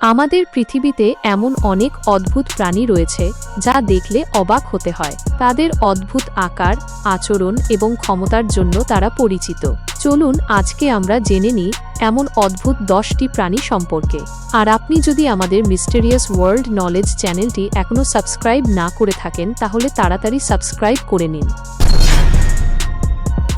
আমাদের পৃথিবীতে এমন অনেক অদ্ভুত প্রাণী রয়েছে, যা দেখলে অবাক হতে হয়। তাদের অদ্ভুত আকার, আচরণ এবং ক্ষমতার জন্য তারা পরিচিত। চলুন আজকে আমরা জেনে নিই এমন অদ্ভুত দশটি প্রাণী সম্পর্কে। আর আপনি যদি আমাদের মিস্টেরিয়াস ওয়ার্ল্ড নলেজ চ্যানেলটি এখনও সাবস্ক্রাইব না করে থাকেন, তাহলে তাড়াতাড়ি সাবস্ক্রাইব করে নিন।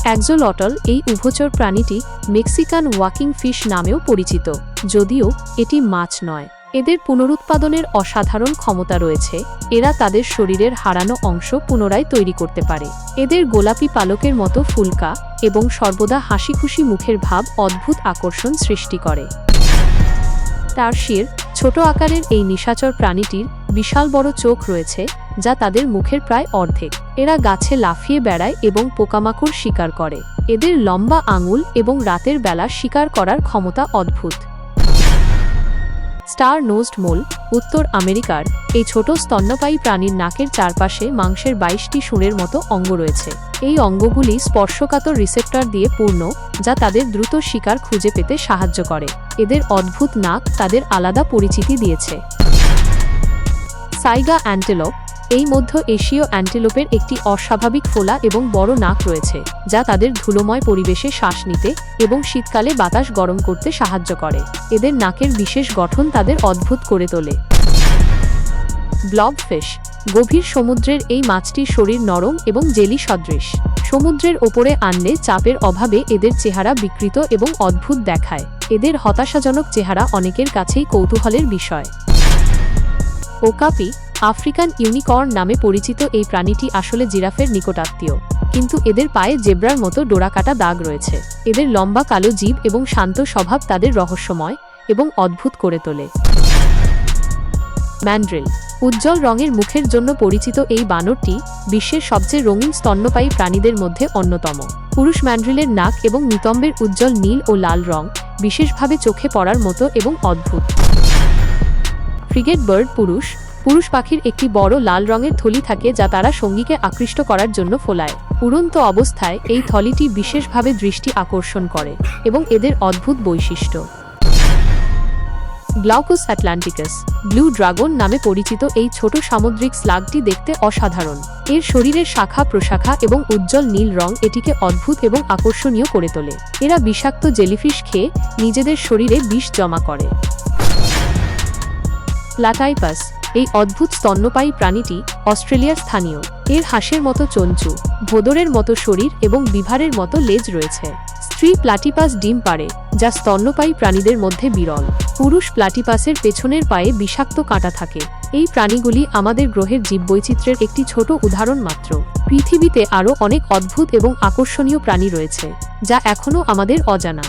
অ্যাক্সোলটল এই উভচর প্রাণীটি মেক্সিকান ওয়াকিং ফিশ নামেও পরিচিত। যদিও এটি মাছ নয়। এদের পুনরুৎপাদনের অসাধারণ ক্ষমতা রয়েছে। এরা তাদের শরীরের হারানো অংশ পুনরায় তৈরি করতে পারে। এদের গোলাপি পালকের মতো ফুলকা এবং সর্বদা হাসিখুশি মুখের ভাব অদ্ভুত আকর্ষণ সৃষ্টি করে। টার্সির ছোট আকারের এই নিশাচর প্রাণীটির বিশাল বড় চোখ রয়েছে, যা তাদের মুখের প্রায় অর্ধেক। এরা গাছে লাফিয়ে বেড়ায় এবং পোকামাকড় শিকার করে। এদের লম্বা আঙুল এবং রাতের বেলা শিকার করার ক্ষমতা অদ্ভুত। স্টার নোজড মোল, উত্তর আমেরিকার, এই ছোট স্তন্যপায়ী প্রাণীর নাকের চারপাশে মাংসের বাইশটি সুরের মতো অঙ্গ রয়েছে। এই অঙ্গগুলি স্পর্শকাতর রিসেপ্টর দিয়ে পূর্ণ, যা তাদের দ্রুত শিকার খুঁজে পেতে সাহায্য করে। এদের অদ্ভুত নাক তাদের আলাদা পরিচিতি দিয়েছে। সাইগা অ্যান্টেলোপ এই মধ্য এশীয় অ্যান্টেলোপের একটি অস্বাভাবিক ফোলা এবং বড় নাক রয়েছে, যা তাদের ধুলোময় পরিবেশে শ্বাস নিতে এবং শীতকালে বাতাস গরম করতে সাহায্য করে। এদের নাকের বিশেষ গঠন তাদের অদ্ভুত করে তোলে। ব্লবফিশ, গভীর সমুদ্রের এই মাছটির শরীর নরম এবং জেলি সদৃশ। সমুদ্রের ওপরে আনলে চাপের অভাবে এদের চেহারা বিকৃত এবং অদ্ভুত দেখায়। এদের হতাশাজনক চেহারা অনেকের কাছেই কৌতূহলের বিষয়। ওকাপি আফ্রিকান ইউনিকর্ন নামে পরিচিত এই প্রাণীটি আসলে জিরাফের নিকটাত্মীয় কিন্তু এদের পায়ে জেব্রার মতো ডোরাকাটা দাগ রয়েছে। এদের লম্বা কালো জীব এবং শান্ত স্বভাব তাদের রহস্যময় এবং অদ্ভুত করে তোলে। ম্যান্ড্রিল উজ্জ্বল রঙের মুখের জন্য পরিচিত এই বানরটি বিশ্বের সবচেয়ে রঙিন স্তন্যপায়ী প্রাণীদের মধ্যে অন্যতম। পুরুষ ম্যান্ড্রিলের নাক এবং নিতম্বের উজ্জ্বল নীল ও লাল রং বিশেষভাবে চোখে পড়ার মতো এবং অদ্ভুত। ফ্রিগেট বার্ড পুরুষ পুরুষ পাখির একটি বড় লাল রঙের থলি থাকে যা তারা সঙ্গীকে আকৃষ্ট করার জন্য ফোলায়। উড়ন্ত অবস্থায় এই থলিটি বিশেষভাবে দৃষ্টি আকর্ষণ করে এবং এদের অদ্ভুত বৈশিষ্ট্য। গ্লাউকুস অ্যাটলান্টিকাস ব্লু ড্রাগন নামে পরিচিত এই ছোট সামুদ্রিক স্লাগটি দেখতে অসাধারণ। এর শরীরের শাখা, প্রশাখা এবং উজ্জ্বল নীল রং এটিকে অদ্ভুত এবং আকর্ষণীয় করে তোলে। এরা বিষাক্ত জেলিফিশ খেয়ে নিজেদের শরীরে বিষ জমা করে। প্লাটাইপাস এই অদ্ভুত স্তন্যপায়ী প্রাণীটি অস্ট্রেলিয়ার স্থানীয়। এর হাঁসের মতো চঞ্চু, ভোদরের মতো শরীর এবং বিভারের মতো লেজ রয়েছে। স্ত্রী প্লাটিপাস ডিম পারে যা স্তন্যপায়ী প্রাণীদের মধ্যে বিরল। পুরুষ প্লাটিপাসের পেছনের পায়ে বিষাক্ত কাঁটা থাকে। এই প্রাণীগুলি আমাদের গ্রহের জীববৈচিত্র্যের একটি ছোট উদাহরণ মাত্র। পৃথিবীতে আরও অনেক অদ্ভুত এবং আকর্ষণীয় প্রাণী রয়েছে, যা এখনও আমাদের অজানা।